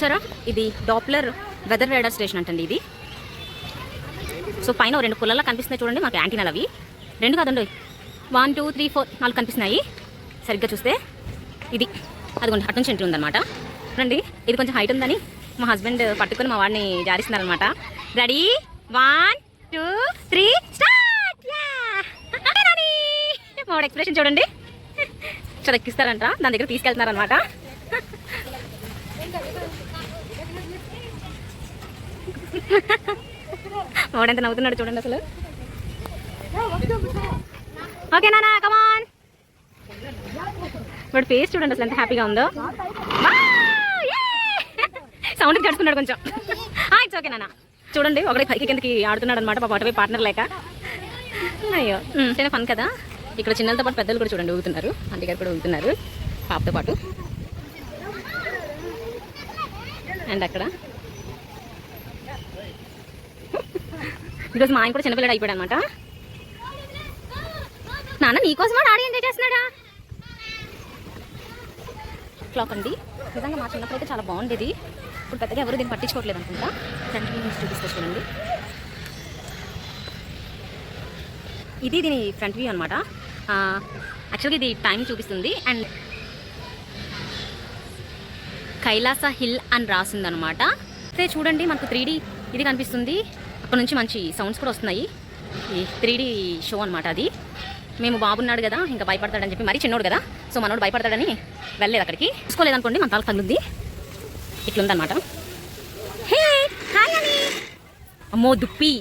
సరే ఇది Doppler weather రేడర్ station అంటండి ఇది. సో పైన ఓ రెండు పుల్లలా కనిపిస్తున్నాయి చూడండి మాకు యాంటీనాలు అవి. రెండు కాదండి వన్ టూ త్రీ ఫోర్ నాలుగు కనిపిస్తున్నాయి. సరిగ్గా చూస్తే ఇది. అదిగోండి అటు నుంచి ఎంట్రీ ఉందన్నమాట. రండి ఇది కొంచెం హైట్ ఉందని మా హస్బెండ్ పట్టుకొని మా వాడిని జారిస్తున్నారనమాట ready one two three start మా వాడు ఎక్స్ప్రెషన్ చూడండి. చదక్కిస్తారంట దాని దగ్గర తీసుకెళ్తున్నారనమాట వాడెంత నవ్వుతున్నాడు చూడండి అసలు. ఓకే నానా కమాన్ వాడు ఫేస్ చూడండి అసలు ఎంత హ్యాపీగా ఉందో. సౌండ్ కడుతున్నాడు కొంచెం. Ah, ఇట్స్ ఓకే నానా. చూడండి ఒకటి పైకి కిందకి ఆడుతున్నాడు అనమాట పాప అటువై పార్ట్నర్ లేక. అయ్యో చిన్న ఫన్ కదా. ఇక్కడ చిన్నలతో పాటు పెద్దలు కూడా చూడండి ఊగుతున్నారు. ఆంటీ గారు కూడా ఊగుతున్నారు. పాపతో పాటు. అండ్ అక్కడ. ఈరోజు మా ఆయన కూడా చిన్నపిల్లడు అయిపోయాడు అనమాట నాన్న నీకోసమా డాడీ ఎంజాయ్ చేస్తున్నాడా క్లాక్ అండి. నిజంగా మా చిన్నప్పుడు అయితే చాలా బాగుండేది. ఇప్పుడు పెద్దగా ఎవరు దీన్ని పట్టించుకోవట్లేదు అనుకుంటా. ఫ్రంట్ వ్యూ నుంచి చూడండి. ఇది దీని ఫ్రంట్ వ్యూ అనమాట. యాక్చువల్గా ఇది టైం చూపిస్తుంది. అండ్ కైలాస హిల్ అని రాసిందనమాట. అయితే చూడండి మనకు త్రీ ఇది కనిపిస్తుంది. అక్కడ నుంచి మంచి సౌండ్స్ కూడా వస్తున్నాయి. ఈ త్రీ షో అనమాట అది. మేము బాబున్నాడు కదా ఇంకా భయపడతాడని చెప్పి మరీ చిన్నోడు కదా సో మనోడు భయపడతాడని వెళ్ళలేదు అక్కడికి. చూసుకోలేదనుకోండి మన తాలకు తగులుద్ది. ఇట్లుందనమాట హే అమ్మో దుప్పి.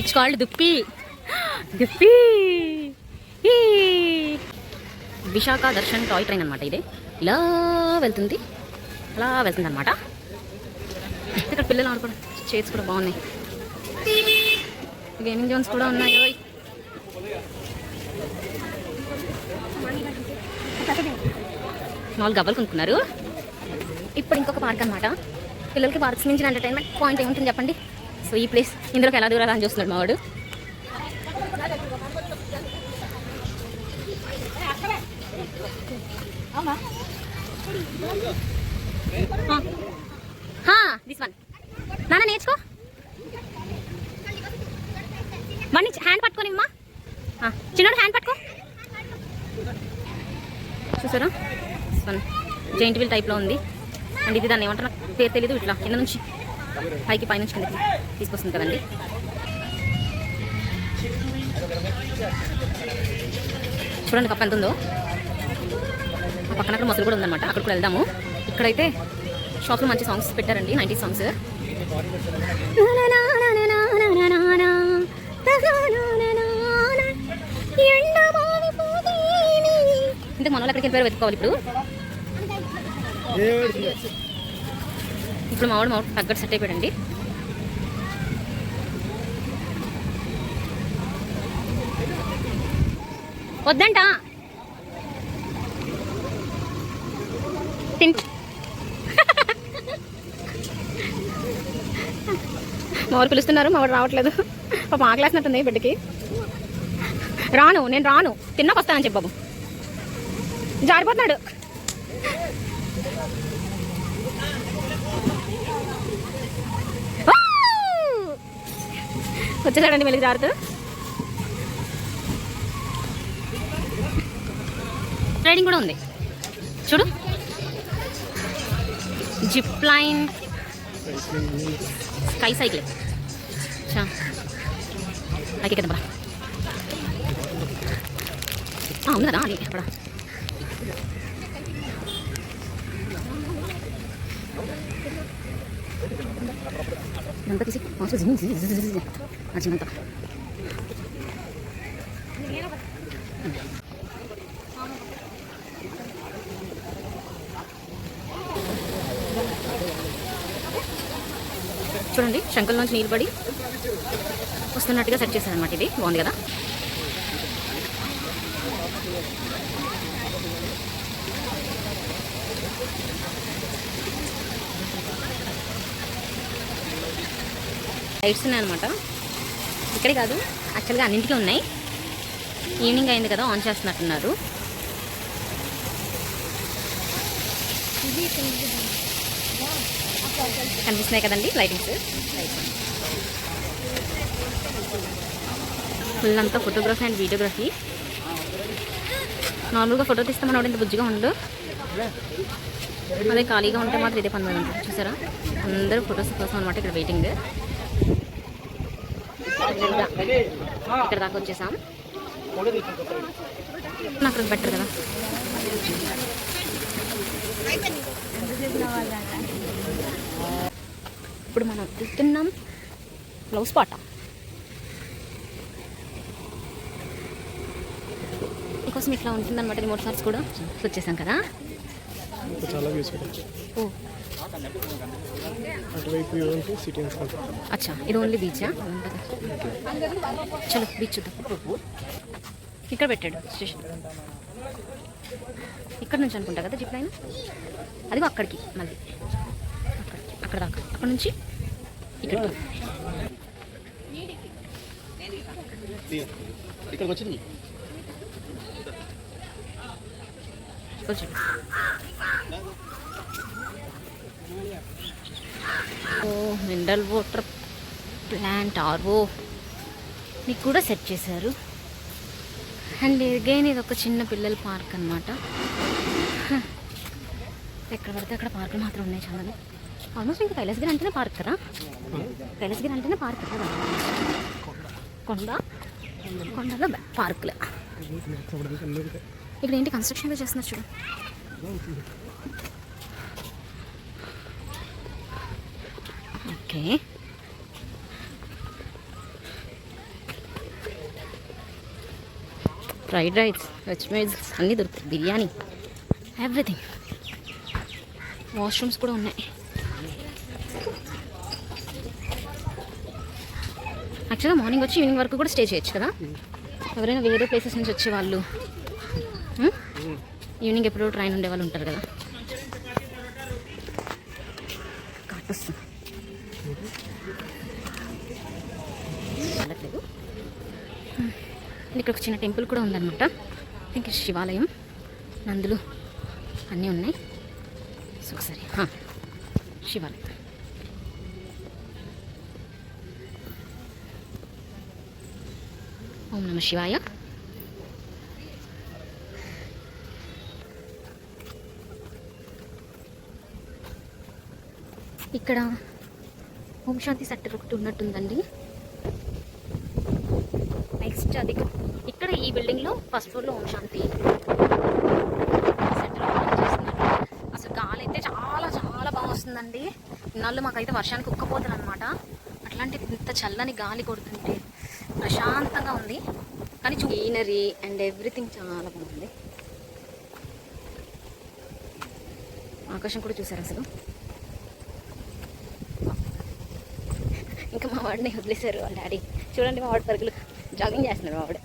ఇట్స్ కాల్డ్ దుప్పి. దుప్పి. విశాఖ దర్శన్ టాయ్ ట్రైన్ అనమాట ఇది. ఇలా వెళ్తుంది. అలా వెళ్తుంది అనమాట ఇక్కడ పిల్లలు ఆడుకోవడం చైర్స్ కూడా బాగున్నాయి. గేమింగ్ జోన్స్ కూడా ఉన్నాయి. ఓయ్. నాలుగు కొనుక్కున్నారు. ఇప్పుడు ఇంకొక పార్క్ అనమాట పిల్లలకి పార్క్స్ నుంచి ఎంటర్టైన్మెంట్ పాయింట్ ఏముంటుంది చెప్పండి? సో ఈ ప్లేస్ ఇందులోకి ఎలా దూరాలని చూస్తున్నాడు మావాడు దిస్ వన్ నాన్న నేర్చుకో. వాడిని హ్యాండ్ పట్టుకొని అమ్మా చిన్నోడు హ్యాండ్ పట్టుకో. చూసారా? వన్ జైంట్ వీల్ టైప్లో ఉంది. అండ్ ఇది దాన్ని ఏమంటారు? నాకు పేరు తెలీదు ఇట్లా కింద నుంచి పైకి పైనుంచి కిందకి తీసుకొస్తుంది కదండి. చూడండి కప్ప ఎంత ఉందో. ఆ పక్కన అక్కడ మొసలు కూడా ఉందన్నమాట. అక్కడ కూడా వెళ్దాము. ఇక్కడైతే షాప్లో మంచి సాంగ్స్ పెట్టారండి నైంటీ సాంగ్స్ ఇంతకు మన వాళ్ళు ఎక్కడికి వెళ్ళారో వెతుక్కోవాలి ఇప్పుడు. ఇప్పుడు మావాడు మావాడు తగ్గట్టు సెట్ అయిపోయాడండి. వద్దంట. తిన్. మావాడు పిలుస్తున్నారు మావాడు రావట్లేదు. పాపం ఆకలేసినట్టుంది బిడ్డకి. రాను నేను రాను. తిన్నాక వస్తానని చెప్పు బాబు. జారిపోతున్నాడు. వచ్చేసాడండి మెలికి జారుతూ. రైడింగ్ కూడా ఉంది. చూడు. జిప్ లైన్ స్కై సైక్లింగ్ చా. పైకి కదా బరా ఉంది కదా అది అక్కడ చూడండి శంకుల నుంచి నీళ్ళు పడి వస్తున్నట్టుగా సెట్ చేశారు అనమాట ఇది. బాగుంది కదా? లైట్స్ ఉన్నాయి అనమాట ఇక్కడే కాదు యాక్చువల్గా అన్నింటికీ ఉన్నాయి. ఈవినింగ్ అయింది కదా ఆన్ చేస్తున్నట్టున్నారు. కనిపిస్తున్నాయి కదండి లైటింగ్స్ లైట్స్ అంతా ఫోటోగ్రఫీ అండ్ వీడియోగ్రఫీ నార్మల్గా ఫోటో తీస్తే మనం ఇంత బుజ్జిగా ఉండు. అదే ఖాళీగా ఉంటే మాత్రం ఇదే పని ఉంటుంది చూసారా? అందరూ ఫొటోస్ కోసం అనమాట ఇక్కడ వెయిటింగ్ ఇక్కడ దాకా వచ్చేసాం. నాకు బెటర్ కదా. ఇప్పుడు మనం వెళ్తున్నాం బ్లౌజ్ పాట మీకోసం ఇట్లా ఉంటుందన్నమాట రిమోట్ సార్స్ కూడా. వచ్చేసాం కదా? చాలా వ్యూస్ ఉంటాయి ఓ. అటువైపు వ్యూ ఉంటే సిటీ అనుకుంటా అచ్చా ఇది ఓన్లీ బీచా చలో బీచ్ చూద్దాం. ఇక్కడ పెట్టాడు స్టేషన్. ఇక్కడ నుంచి అనుకుంటా కదా జిప్ లైన్ అదిగో అక్కడికి మళ్ళీ. అక్కడికి అక్కడ దాకా. అక్కడ నుంచి ఇక్కడ ఇక్కడికి వచ్చింది? కొంచెం ఓ మినరల్ వాటర్ ప్లాంట్ ఆర్వో. మీకు కూడా సెట్ చేశారు. అండ్ అగైన్ ఇది ఒక చిన్న పిల్లల పార్క్ అనమాట ఎక్కడ పడితే అక్కడ పార్కులు మాత్రం ఉన్నాయి చాలా ఆల్మోస్ట్ ఇంకా కైలాసగిరి అంటేనే పార్క్ కదా? కైలాసగిరి అంటేనే పార్క్ కదా? కొండ. కొండలో పార్కులు. ఇక్కడ ఏంటి కన్స్ట్రక్షన్ చేస్తున్నారు చూడు. Okay fried rice veg meals అన్నీ దొరుకుతాయి. బిర్యానీ ఎవ్రీథింగ్ వాష్రూమ్స్ కూడా ఉన్నాయి. యాక్చువల్గా మార్నింగ్ వచ్చి ఈవినింగ్ వరకు కూడా స్టే చేయొచ్చు కదా? ఎవరైనా వేరే ప్లేసెస్ నుంచి వచ్చే వాళ్ళు? ఈవినింగ్ ఎప్పుడో ట్రైన్ ఉండే వాళ్ళు ఉంటారు కదా. వెళ్ళట్లేదు. ఇక్కడ ఒక చిన్న టెంపుల్ కూడా ఉందన్నమాట. ఇంకా శివాలయం. నందులు అన్నీ ఉన్నాయి. సో ఒకసారి శివాలయం. ఓం నమ శివాయ. ఇక్కడ ఓం శాంతి సెక్టర్ ఒకటి ఉన్నట్టుందండి. నెక్స్ట్ అది ఇక్కడ ఈ బిల్డింగ్లో ఫస్ట్ ఫ్లోర్లో ఓం శాంతి సెంటర్ అసలు గాలి అయితే చాలా చాలా బాగా వస్తుందండి. ఇన్నాళ్ళు మాకైతే వర్షానికి ఉక్కపోతారు అనమాట అట్లాంటిది ఇంత చల్లని గాలి కొడుతుంటే ప్రశాంతంగా ఉంది. కానీ గ్రీనరీ అండ్ ఎవ్రీథింగ్ చాలా బాగుంది. ఆకాశం కూడా చూసారు అసలు? ఇంకా మా వాడిని వదిలేశారు వాళ్ళ డాడీ. చూడండి మా వాడు పరుగులు. జాగింగ్ చేస్తున్నాడు మా వాడు.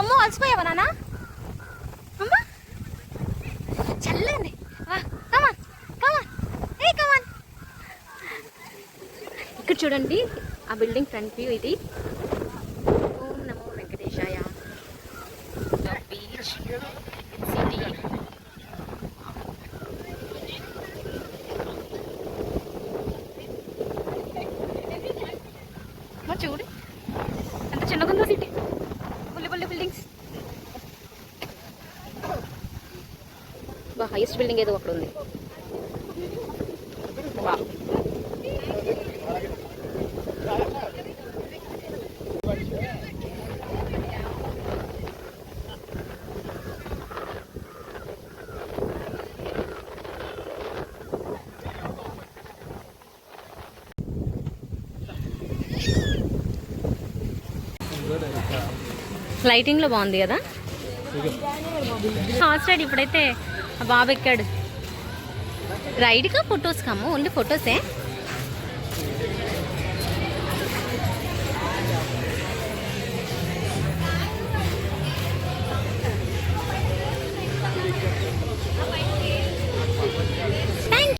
అమ్మో అలసిపోయావా నానా అమ్మా చల్లండి కమాన్ కమాన్ ఏ కమాన్ ఇక్కడ చూడండి. ఆ బిల్డింగ్ ఫ్రంట్ వ్యూ ఇది. ఓం నమో వెంకటేశాయ. బీచ్ సిటీ చూడు. ఎంత చిన్నగా సిటీ బుల్లి బుల్లి బిల్డింగ్స్ బా హైయెస్ట్ బిల్డింగ్ ఏదో అక్కడ ఉంది. లైటింగ్లో బాగుంది కదా? హాస్టాడు ఇప్పుడైతే బాబు ఎక్కాడు. రైడ్గా ఫొటోస్ కాము ఓన్లీ ఫొటోసే Thank.